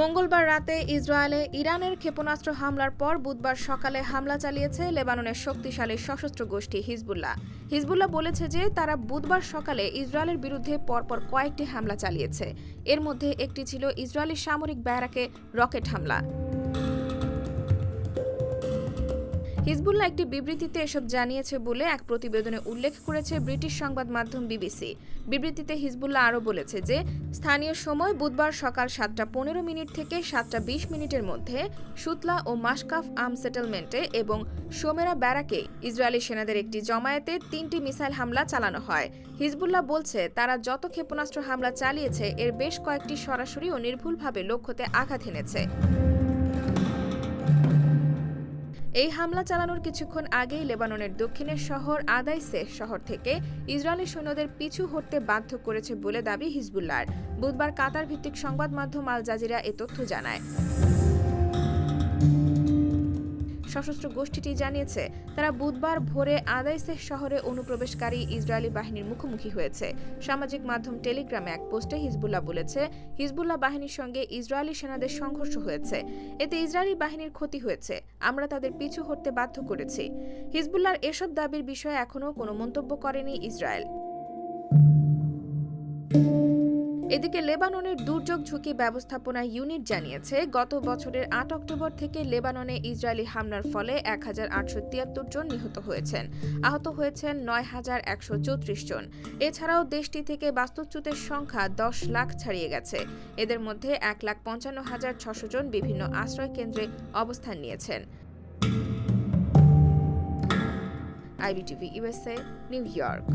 মঙ্গলবার রাতে ইসরায়েলে ইরানের ক্ষেপণাস্ত্র হামলার পর বুধবার সকালে হামলা চালিয়েছে লেবাননের শক্তিশালী সশস্ত্র গোষ্ঠী হিজবুল্লাহ। হিজবুল্লাহ বলেছে যে তারা বুধবার সকালে ইসরায়েলের বিরুদ্ধে পরপর কয়েকটি হামলা চালিয়েছে। এর মধ্যে একটি ছিল ইসরায়েলি সামরিক ব্যারাকে রকেট হামলা। হিজবুল্লাহ একটি বিবৃতিতে এসব জানিয়েছে বলে এক প্রতিবেদনে উল্লেখ করেছে ব্রিটিশ সংবাদ মাধ্যম বিবিসি। বিবৃতিতে হিজবুল্লাহ আরও বলেছে যে, স্থানীয় সময় বুধবার সকাল সাতটা পনেরো মিনিট থেকে সাতটা বিশ মিনিটের মধ্যে সুতলা ও মাসকাফ আম সেটেলমেন্টে এবং সোমেরা ব্যারাকে ইসরায়েলি সেনাদের একটি জমায়েতে তিনটি মিসাইল হামলা চালানো হয়। হিজবুল্লাহ বলছে, তারা যত ক্ষেপণাস্ত্র হামলা চালিয়েছে, এর বেশ কয়েকটি সরাসরি ও নির্ভুলভাবে লক্ষ্যতে আঘাত এনেছে। এই হামলা চালানোর কিছুক্ষণ আগেই লেবাননের দক্ষিণের শহর আদাইসে শহর থেকে ইসরায়েলি সৈন্যদের পিছু হটতে বাধ্য করেছে বলে দাবি হিজবুল্লাহর। বুধবার কাতার ভিত্তিক সংবাদ মাধ্যম আল জাজিরা এ তথ্য জানায়। সশস্ত্র গোষ্ঠীটি জানিয়েছে, তারা বুধবার ভোরে আদাইসেহ শহরে অনুপ্রবেশকারী ইসরায়েলি বাহিনীর মুখোমুখি হয়েছে। সামাজিক মাধ্যম টেলিগ্রামে এক পোস্টে হিজবুল্লাহ বলেছে, হিজবুল্লাহ বাহিনীর সঙ্গে ইসরায়েলি সেনাদের সংঘর্ষ হয়েছে। এতে ইসরায়েলি বাহিনীর ক্ষতি হয়েছে। আমরা তাদের পিছু হটতে বাধ্য করেছি। হিজবুল্লাহর এসব দাবির বিষয়ে এখনও কোনো মন্তব্য করেনি ইসরায়েল। এদিকে লেবাননের দুর্যোগ ঝুঁকি ব্যবস্থাপনা ইউনিট জানিয়েছে, গত বছরের আট অক্টোবর থেকে লেবাননে ইসরায়েলি হামলার ফলে এক হাজার আটশো তিয়াত্তর জন নিহত হয়েছেন, আহত হয়েছেন নয় হাজার একশো চৌত্রিশ জন। এছাড়াও দেশটি থেকে বাস্তুচ্যুতের সংখ্যা দশ লাখ ছাড়িয়ে গেছে। এদের মধ্যে এক লাখ পঞ্চান্ন হাজার ছশো জন বিভিন্ন আশ্রয় কেন্দ্রে অবস্থান নিয়েছেন। IBTV USA New York.